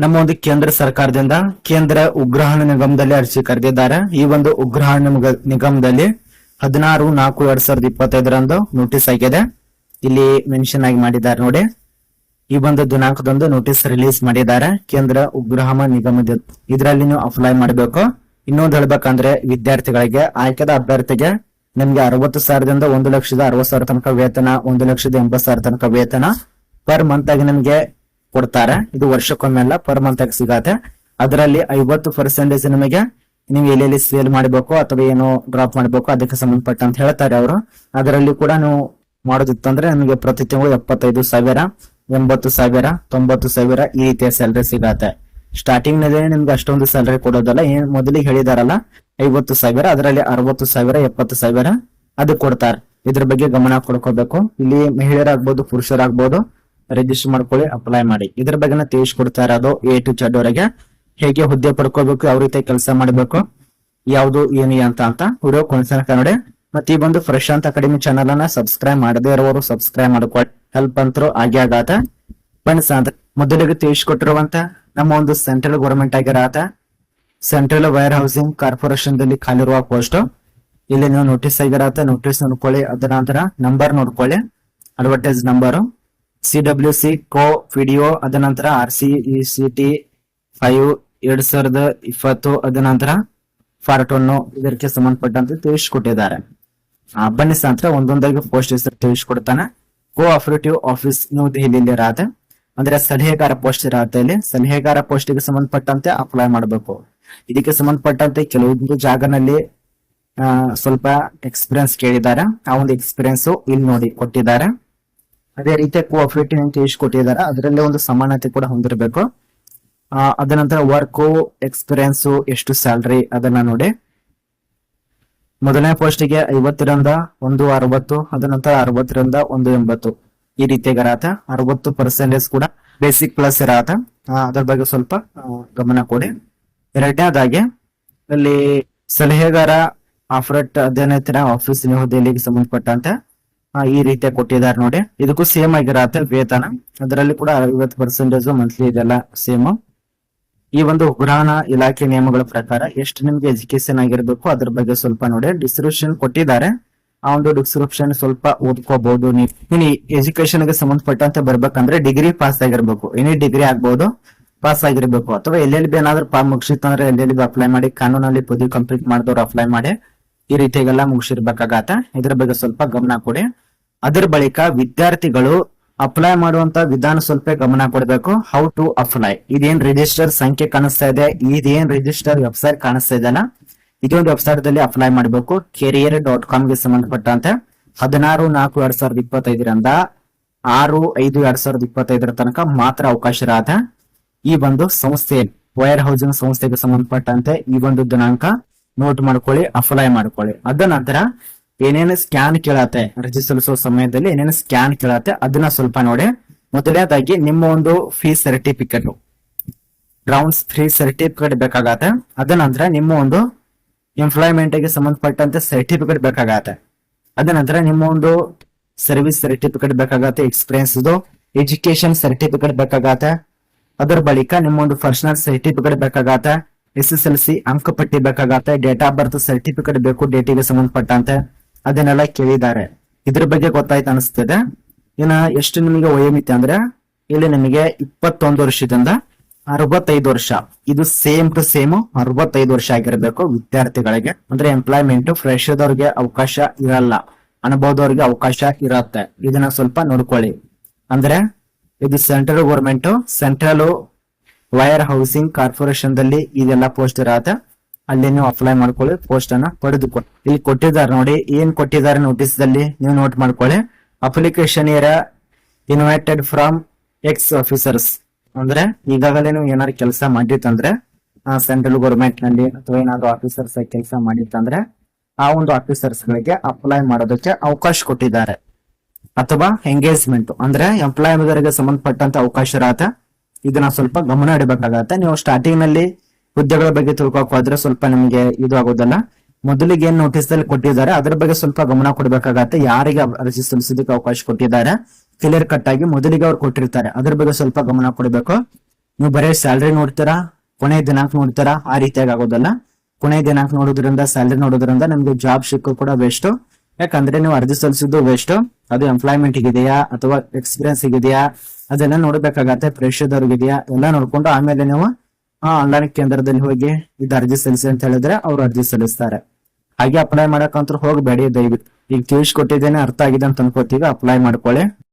ನಮ್ಮ ಒಂದು ಕೇಂದ್ರ ಸರ್ಕಾರದಿಂದ ಕೇಂದ್ರ ಉಗ್ರಹಣ ನಿಗಮದಲ್ಲಿ ಅರ್ಜಿ ಕರೆದಿದ್ದಾರೆ. ಈ ಒಂದು ಉಗ್ರಹಣ ನಿಗಮದಲ್ಲಿ ಹದಿನಾರು, ನಾಲ್ಕು, ಎರಡ್ ಸಾವಿರದ ಇಪ್ಪತ್ತೈದರಂದು ನೋಟಿಸ್ ಆಗಿದೆ. ಇಲ್ಲಿ ಮೆನ್ಷನ್ ಆಗಿ ಮಾಡಿದ್ದಾರೆ ನೋಡಿ. ಈ ಒಂದು ದಿನಾಂಕದಂದು ನೋಟಿಸ್ ರಿಲೀಸ್ ಮಾಡಿದ್ದಾರೆ. ಕೇಂದ್ರ ಉಗ್ರಹಣ ನಿಗಮದ ಇದರಲ್ಲಿ ನೀವು ಅಪ್ಲೈ ಮಾಡಬೇಕು. ಇನ್ನೊಂದು ಹೇಳ್ಬೇಕಂದ್ರೆ ವಿದ್ಯಾರ್ಥಿಗಳಿಗೆ, ಆಯ್ಕೆದ ಅಭ್ಯರ್ಥಿಗೆ ನಿಮ್ಗೆ ಅರವತ್ತು ಸಾವಿರದಿಂದ ಒಂದು ಲಕ್ಷದ ಅರವತ್ತು ಸಾವಿರ ತನಕ ವೇತನ, ಒಂದು ಲಕ್ಷದ ಎಂಬತ್ತು ಸಾವಿರ ತನಕ ವೇತನ. ಪರ್ ಮಂತ್ ಆಗಿ ನಿಮ್ಗೆ ಕೊಡ್ತಾರೆ. ಇದು ವರ್ಷಕ್ಕೊಮ್ಮೆಲ್ಲ ಪರ್ ಮಂತ್ ಆಗಿ ಸಿಗತ್ತೆ. ಅದರಲ್ಲಿ ಐವತ್ತು ಪರ್ಸೆಂಟೇಜ್ ನಿಮಗೆ ನೀವು ಎಲ್ಲೆಲ್ಲಿ ಸೇಲ್ ಮಾಡಬೇಕು ಅಥವಾ ಏನೋ ಡ್ರಾಪ್ ಮಾಡಬೇಕು ಅದಕ್ಕೆ ಸಂಬಂಧಪಟ್ಟ ಅಂತ ಹೇಳ್ತಾರೆ ಅವರು. ಅದರಲ್ಲಿ ಕೂಡ ನೀವು ಮಾಡೋದಿತ್ತಂದ್ರೆ ನಿಮಗೆ ಪ್ರತಿ ತಿಂಗಳು ಎಪ್ಪತ್ತೈದು ಸಾವಿರ, ಎಂಬತ್ತು ಸಾವಿರ, ತೊಂಬತ್ತು ಸಾವಿರ ಈ ರೀತಿಯ ಸ್ಯಾಲ್ರಿ ಸಿಗತ್ತೆ. ಸ್ಟಾರ್ಟಿಂಗ್ನಲ್ಲಿ ನಿಮ್ಗೆ ಅಷ್ಟೊಂದು ಸ್ಯಾಲರಿ ಕೊಡೋದಲ್ಲ. ಏನ್ ಮೊದಲಿಗೆ ಹೇಳಿದಾರಲ್ಲ, ಐವತ್ತು ಸಾವಿರ, ಅದರಲ್ಲಿ ಅರವತ್ತು ಸಾವಿರ, ಎಪ್ಪತ್ತು ಸಾವಿರ ಅದು ಕೊಡ್ತಾರೆ. ಇದ್ರ ಬಗ್ಗೆ ಗಮನ ಕೊಡ್ಕೋಬೇಕು. ಇಲ್ಲಿ ಮಹಿಳೆಯರಾಗ್ಬೋದು, ಪುರುಷರಾಗ್ಬೋದು ರಿಜಿಸ್ಟರ್ ಮಾಡ್ಕೊಳ್ಳಿ ಅಪ್ಲೈ ಮಾಡಿ. ಇದ್ರ ಬಗ್ಗೆ ತಿಳಿಸ್ಕೊಡ್ತಾ ಇರೋದು ಎ ಟು ಜೆಡ್ ವರೆಗೆ ಹೇಗೆ ಹುದ್ದೆ ಪಡ್ಕೋಬೇಕು, ಯಾವ ರೀತಿ ಕೆಲಸ ಮಾಡಬೇಕು, ಯಾವುದು, ಏನು ಅಂತ ಅಂತ ವಿಡಿಯೋ ಕೊನೆತನಕ ಕನ್ನಡ ಮತ್ತೆ ಈ ಬಂದು ಪ್ರಶಾಂತ್ ಅಕಾಡೆಮಿ ಚಾನಲ್ ಅನ್ನ ಸಬ್ಸ್ಕ್ರೈಬ್ ಮಾಡದೇ ಇರೋರು ಸಬ್ಸ್ಕ್ರೈಬ್ ಮಾಡ್ಕೊಳ್ಳಿ ಹೆಲ್ಪ್ ಅಂತರೂ ಆಗೇ ಆಗತ್ತ. ಫ್ರೆಂಡ್ಸ್ ಅಂತ ಮೊದಲಿಗೆ ತಿಳಿಸ್ಕೊಟ್ಟಿರುವಂತ ನಮ್ಮ ಒಂದು ಸೆಂಟ್ರಲ್ ಗವರ್ಮೆಂಟ್ ಆಗಿರತ್ತ. ಸೆಂಟ್ರಲ್ ವೈರ್ ಹೌಸಿಂಗ್ ಕಾರ್ಪೊರೇಷನ್ ದಲ್ಲಿ ಖಾಲಿರುವ ಪೋಸ್ಟ್ ಇಲ್ಲಿ ನೀವು ನೋಟಿಸ್ ಆಗಿರತ್ತ ನೋಟಿಸ್ ನೋಡ್ಕೊಳ್ಳಿ, ಅದರ ನಂತರ ನಂಬರ್ ನೋಡ್ಕೊಳ್ಳಿ. Advertise number C W C ಕೋ ವಿಡಿಯೋ ಅದ ನಂತರ R C E C T five ಎರಡ್ ಸಾವಿರದ ಇಪ್ಪತ್ತು, ಅದ ನಂತರ ಪಾರ್ಟ್ ಒನ್ ಇದಕ್ಕೆ ಸಂಬಂಧಪಟ್ಟಂತೆ ತಿಳಿಸ್ಕೊಟ್ಟಿದ್ದಾರೆ. ಬನ್ನಿ ಸಾಂತ್ರ ಒಂದೊಂದಾಗಿ ಪೋಸ್ಟ್ ಹೆಸರು ತಿಳಿಸ್ಕೊಡ್ತಾನೆ. ಕೋ ಆಪರೇಟಿವ್ ಆಫೀಸ್ ನ್ಯೂ ದೆಹಲಿಯಲ್ಲಿ ಇರತ್ತೆ. ಅಂದ್ರೆ ಸಲಹೆಗಾರ ಪೋಸ್ಟ್ ಇರತ್ತೆ ಇಲ್ಲಿ. ಸಲಹೆಗಾರ ಪೋಸ್ಟ್ಗೆ ಸಂಬಂಧಪಟ್ಟಂತೆ ಅಪ್ಲೈ ಮಾಡಬೇಕು. ಇದಕ್ಕೆ ಸಂಬಂಧಪಟ್ಟಂತೆ ಕೆಲವೊಂದು ಜಾಗನಲ್ಲಿ ಸ್ವಲ್ಪ ಎಕ್ಸ್ಪೀರಿಯನ್ಸ್ ಕೇಳಿದ್ದಾರೆ. ಆ ಒಂದು ಎಕ್ಸ್ಪೀರಿಯನ್ಸ್ ಇಲ್ಲಿ ನೋಡಿ ಕೊಟ್ಟಿದ್ದಾರೆ. ಅದೇ ರೀತಿ ಕೋಆಪರೇಟಿವ್ ಅಂತ ಎಷ್ಟು ಕೊಟ್ಟಿದ್ದಾರೆ ಅದರಲ್ಲೇ ಒಂದು ಸಮಾನತೆ ಕೂಡ ಹೊಂದಿರಬೇಕು. ಅದ ನಂತರ ವರ್ಕ್ ಎಕ್ಸ್ಪೀರಿಯನ್ಸ್ ಎಷ್ಟು ಸ್ಯಾಲ್ರಿ ಅದನ್ನ ನೋಡಿ. ಮೊದಲನೇ ಪೋಸ್ಟಿಗೆ ಐವತ್ತರಿಂದ ಒಂದು ಅರವತ್ತು, ಅದ ನಂತರ ಅರವತ್ತರಿಂದ ಒಂದು ಎಂಬತ್ತು. ಈ ರೀತಿಯಾಗಿ ಇರತ್ತೆ. ಅರವತ್ತು ಪರ್ಸೆಂಟೇಜ್ ಕೂಡ ಬೇಸಿಕ್ ಪ್ಲಸ್ ಇರತ್ತೆ. ಅದ್ರ ಬಗ್ಗೆ ಸ್ವಲ್ಪ ಗಮನ ಕೊಡಿ. ಎರಡನೇದಾಗಿ ಅಲ್ಲಿ ಸಲಹೆಗಾರ, ಆಫ್ರೆಟ್ ಅಧ್ಯಯನ ಆಫೀಸ್ ಹುದ್ದೆಯಲ್ಲಿ ಸಂಬಂಧಪಟ್ಟಂತೆ ಈ ರೀತಿಯ ಕೊಟ್ಟಿದ್ದಾರೆ ನೋಡಿ. ಇದಕ್ಕೂ ಸೇಮ್ ಆಗಿರತ್ತೆ ವೇತನ. ಅದರಲ್ಲಿ ಕೂಡ ಐವತ್ತು ಪರ್ಸೆಂಟೇಜ್ ಮಂತ್ಲಿ ಇದೆಲ್ಲ ಸೇಮ್ ಈ ಒಂದು ಉಗ್ರಾಣ ಇಲಾಖೆ ನಿಯಮಗಳ ಪ್ರಕಾರ ಎಷ್ಟು ನಿಮ್ಗೆ ಎಜುಕೇಶನ್ ಆಗಿರ್ಬೇಕು ಅದ್ರ ಬಗ್ಗೆ ಸ್ವಲ್ಪ ನೋಡಿ. ಡಿಸ್ಕ್ರಿಪ್ಷನ್ ಕೊಟ್ಟಿದ್ದಾರೆ. ಆ ಒಂದು ಡಿಸ್ಕ್ರಿಪ್ಷನ್ ಸ್ವಲ್ಪ ಓದ್ಕೋಬಹುದು ನೀವು. ಇನ್ನು ಎಜುಕೇಶನ್ಗೆ ಸಂಬಂಧಪಟ್ಟಂತೆ ಬರ್ಬೇಕಂದ್ರೆ ಡಿಗ್ರಿ ಪಾಸ್ ಆಗಿರ್ಬೇಕು. ಎನಿ ಡಿಗ್ರಿ ಆಗ್ಬಹುದು ಪಾಸ್ ಆಗಿರ್ಬೇಕು. ಅಥವಾ ಎಲ್ಲೆಲ್ಲಿ ಎಲ್ ಬಿ ಏನಾದ್ರು ಪಾ ಮುಗಿಸಿತ್ತಂದ್ರೆ ಎಲ್ ಎಲ್ ಬಿ ಅಪ್ಲೈ ಮಾಡಿ, ಕಾನೂನಲ್ಲಿ ಪದವಿ ಕಂಪ್ಲೀಟ್ ಮಾಡಿದವ್ರು ಅಪ್ಲೈ ಮಾಡಿ ಈ ರೀತಿಯಾಗೆಲ್ಲ ಮುಗಿಸಿರ್ಬೇಕಾಗತ್ತ. ಇದ್ರ ಬಗ್ಗೆ ಸ್ವಲ್ಪ ಗಮನ ಕೊಡಿ. ಅದರ ಬಳಿಕ ವಿದ್ಯಾರ್ಥಿಗಳು ಅಪ್ಲೈ ಮಾಡುವಂತ ವಿಧಾನ ಸ್ವಲ್ಪ ಗಮನ ಕೊಡಬೇಕು. ಹೌ ಟು ಅಪ್ಲೈ ಇದೇನ್ ರಿಜಿಸ್ಟರ್ ಸಂಖ್ಯೆ ಕಾಣಿಸ್ತಾ ಇದೆ? ಇದೇನ್ ರಿಜಿಸ್ಟರ್ ವೆಬ್ಸೈಟ್ ಕಾಣಿಸ್ತಾ ಇದೆ ಇದೊಂದು ವೆಬ್ಸೈಟ್ ದಲ್ಲಿ ಅಪ್ಲೈ ಮಾಡಬೇಕು. ಕೆರಿಯರ್ ಡಾಟ್ ಕಾಮ್ಗೆ ಸಂಬಂಧಪಟ್ಟಂತೆ ಹದಿನಾರು, ನಾಲ್ಕು, ಎರಡ್ ಸಾವಿರದ ಇಪ್ಪತ್ತೈದರಿಂದ ಆರು, ಐದು, ಎರಡ್ ಸಾವಿರದ ಇಪ್ಪತ್ತೈದರ ತನಕ ಮಾತ್ರ ಅವಕಾಶ ಇರಾದ ಈ ಒಂದು ಸಂಸ್ಥೆ ವೈರ್ ಹೌಸಿಂಗ್ ಸಂಸ್ಥೆಗೆ ಸಂಬಂಧಪಟ್ಟಂತೆ ಈ ಒಂದು ದಿನಾಂಕ. ನೋಟ್ ಮಾಡ್ಕೊಳ್ಳಿ ಅಪ್ಲೈ ಮಾಡ್ಕೊಳ್ಳಿ. ಅದ ನಂತರ ಏನೇನು ಸ್ಕ್ಯಾನ್ ಕೇಳತ್ತೆ? ಅರ್ಜಿ ಸಲ್ಲಿಸುವ ಸಮಯದಲ್ಲಿ ಏನೇನು ಸ್ಕ್ಯಾನ್ ಕೇಳತ್ತೆ? ಅದನ್ನ ಸ್ವಲ್ಪ ನೋಡಿ. ಮೊದಲನೇದಾಗಿ ನಿಮ್ಮ ಒಂದು fee certificate rounds free certificate ಬೇಕಾಗತ್ತೆ. ಅದ ನಂತರ ನಿಮ್ಮ ಒಂದು ಎಂಪ್ಲಾಯ್ಮೆಂಟ್ಗೆ ಸಂಬಂಧಪಟ್ಟಂತೆ ಸರ್ಟಿಫಿಕೇಟ್ ಬೇಕಾಗತ್ತೆ. ಅದ ನಂತರ ನಿಮ್ಮ ಒಂದು ಸರ್ವಿಸ್ ಸರ್ಟಿಫಿಕೇಟ್ ಬೇಕಾಗತ್ತೆ ಎಕ್ಸ್ಪೀರಿಯನ್ಸ್ ಇದು ಎಜುಕೇಶನ್ ಸರ್ಟಿಫಿಕೇಟ್ ಬೇಕಾಗತ್ತೆ. ಅದರ ಬಳಿಕ ನಿಮ್ಮ ಒಂದು ಪರ್ಸನಲ್ ಸರ್ಟಿಫಿಕೇಟ್ ಬೇಕಾಗತ್ತೆ. ಎಸ್ ಎಸ್ ಎಲ್ ಸಿ ಅಂಕಪಟ್ಟಿ ಬೇಕಾಗತ್ತೆ ಡೇಟ್ ಆಫ್ ಬರ್ತ್ ಸರ್ಟಿಫಿಕೇಟ್ ಬೇಕು ಡೇಟಿಗೆ ಸಂಬಂಧಪಟ್ಟಂತೆ ಅದನ್ನೆಲ್ಲ ಕೇಳಿದ್ದಾರೆ. ಇದ್ರ ಬಗ್ಗೆ ಗೊತ್ತಾಯ್ತು ಅನಿಸ್ತದೆ. ಇನ್ನ ಎಷ್ಟು ನಿಮಗೆ ವಯೋಮಿತಿ ಅಂದ್ರೆ, ಇಲ್ಲಿ ನಿಮಗೆ ಇಪ್ಪತ್ತೊಂದು ವರ್ಷದಿಂದ ಅರವತ್ತೈದು ವರ್ಷ. ಇದು ಸೇಮ್ ಟು ಸೇಮ್ ಅರವತ್ತೈದು ವರ್ಷ ಆಗಿರಬೇಕು ವಿದ್ಯಾರ್ಥಿಗಳಿಗೆ. ಅಂದ್ರೆ ಎಂಪ್ಲಾಯ್ಮೆಂಟ್ ಫ್ರೆಶರ್ದವ್ರಿಗೆ ಅವಕಾಶ ಇರಲ್ಲ. ಅನುಭವದವ್ರಿಗೆ ಅವಕಾಶ ಇರತ್ತೆ. ಇದನ್ನ ಸ್ವಲ್ಪ ನೋಡ್ಕೊಳ್ಳಿ. ಅಂದ್ರೆ, ಇದು central government central warehousing corporation ದಲ್ಲಿ ಇದೆಲ್ಲ ಪೋಸ್ಟ್ ಇರತ್ತೆ ಅಲ್ಲಿ ನೀವು ಅಪ್ಲೈ ಮಾಡ್ಕೊಳ್ಳಿ ಪೋಸ್ಟ್ ಅನ್ನ ಪಡೆದುಕೊಳ್ಳಿ. ಇಲ್ಲಿ ಕೊಟ್ಟಿದ್ದಾರೆ ನೋಡಿ, ಏನ್ ಕೊಟ್ಟಿದ್ದಾರೆ ನೋಟಿಸ್ ದಲ್ಲಿ ನೀವು ನೋಟ್ ಮಾಡ್ಕೊಳ್ಳಿ. ಅಪ್ಲಿಕೇಶನ್ ಇರ ಇನ್ವೈಟೆಡ್ ಫ್ರಮ್ ಎಕ್ಸ್ ಆಫೀಸರ್ಸ್. ಅಂದ್ರೆ ಈಗಾಗಲೇ ನೀವು ಏನಾದ್ರು ಕೆಲಸ ಮಾಡಿತ್ತಂದ್ರೆ ಸೆಂಟ್ರಲ್ ಗೌರ್ಮೆಂಟ್ನಲ್ಲಿ ಅಥವಾ ಏನಾದ್ರು ಆಫೀಸರ್ಸ್ ಕೆಲಸ ಮಾಡಿತ್ತಂದ್ರೆ, ಆ ಒಂದು ಆಫೀಸರ್ಸ್ ಗಳಿಗೆ ಅಪ್ಲೈ ಮಾಡೋದಕ್ಕೆ ಅವಕಾಶ ಕೊಟ್ಟಿದ್ದಾರೆ. ಅಥವಾ ಎಂಗೇಜ್ಮೆಂಟ್. ಅಂದ್ರೆ ಎಂಪ್ಲಾಯ್ಮೆಂಟ್ ಸಂಬಂಧಪಟ್ಟಂತ ಅವಕಾಶ ಇರತ್ತೆ. ಇದನ್ನ ಸ್ವಲ್ಪ ಗಮನ ಇಡಬೇಕಾಗತ್ತೆ. ನೀವು ಸ್ಟಾರ್ಟಿಂಗ್ನಲ್ಲಿ ಹುದ್ದೆಗಳ ಬಗ್ಗೆ ತಿಳ್ಕೊಕ್ ಹೋದ್ರೆ ಸ್ವಲ್ಪ ನಿಮಗೆ ಇದು ಆಗೋದಲ್ಲ. ಮೊದಲಿಗೆ ಏನ್ ನೋಟಿಸ್ ಅಲ್ಲಿ ಕೊಟ್ಟಿದ್ದಾರೆ, ಅದ್ರ ಬಗ್ಗೆ ಸ್ವಲ್ಪ ಗಮನ ಕೊಡ್ಬೇಕಾಗತ್ತೆ. ಯಾರಿಗೆ ಅರ್ಜಿ ಸಲ್ಲಿಸೋದಕ್ಕೆ ಅವಕಾಶ ಕೊಟ್ಟಿದ್ದಾರೆ ಕ್ಲಿಯರ್ ಕಟ್ ಆಗಿ ಮೊದಲಿಗೆ ಅವ್ರು ಕೊಟ್ಟಿರ್ತಾರೆ. ಅದ್ರ ಬಗ್ಗೆ ಸ್ವಲ್ಪ ಗಮನ ಕೊಡಬೇಕು. ನೀವು ಬರೀ ಸ್ಯಾಲ್ರಿ ನೋಡ್ತೀರಾ, ಕೊನೆ ದಿನಾಂಕ ನೋಡ್ತೀರಾ, ಆ ರೀತಿಯಾಗಿ ಆಗೋದಲ್ಲ. ಕೊನೆ ದಿನಾಂಕ ನೋಡೋದ್ರಿಂದ ಸ್ಯಾಲ್ರಿ ನೋಡೋದ್ರಿಂದ ನಿಮ್ಗೆ ಜಾಬ್ ಸಿಕ್ಕೋ ಕೂಡ ವೇಸ್ಟ್ ಯಾಕಂದ್ರೆ ನೀವು ಅರ್ಜಿ ಸಲ್ಲಿಸಿದ್ದು ವೇಸ್ಟ್ ಅದು ಎಂಪ್ಲಾಯ್ಮೆಂಟ್ ಇದೆಯಾ, ಅಥವಾ ಎಕ್ಸ್ಪೀರಿಯನ್ಸ್ ಇದೆಯಾ ಅದೆಲ್ಲ ನೋಡ್ಬೇಕಾಗತ್ತೆ. ಪ್ರೇಕ್ಷದವ್ರಿಗಿದೆಯಾ ಎಲ್ಲ ನೋಡ್ಕೊಂಡು ಆಮೇಲೆ ನೀವು ಆನ್ಲೈನ್ ಕೇಂದ್ರದಲ್ಲಿ ಹೋಗಿ ಇದು ಅರ್ಜಿ ಸಲ್ಲಿಸಿ ಅಂತ ಹೇಳಿದ್ರೆ ಅವ್ರು ಅರ್ಜಿ ಸಲ್ಲಿಸ್ತಾರೆ. ಹಾಗೆ ಅಪ್ಲೈ ಮಾಡಕ್ಕಂತ ಹೋಗಬೇಡಿ ದಯವಿಟ್ಟು. ಈಗ ತಿಳಿಸ್ಕೊಟ್ಟಿದ್ದೇನೆ, ಅರ್ಥ ಆಗಿದೆ ಅಂತ ಅನ್ಕೋತೀವಿ ಅಪ್ಲೈ ಮಾಡ್ಕೊಳ್ಳಿ.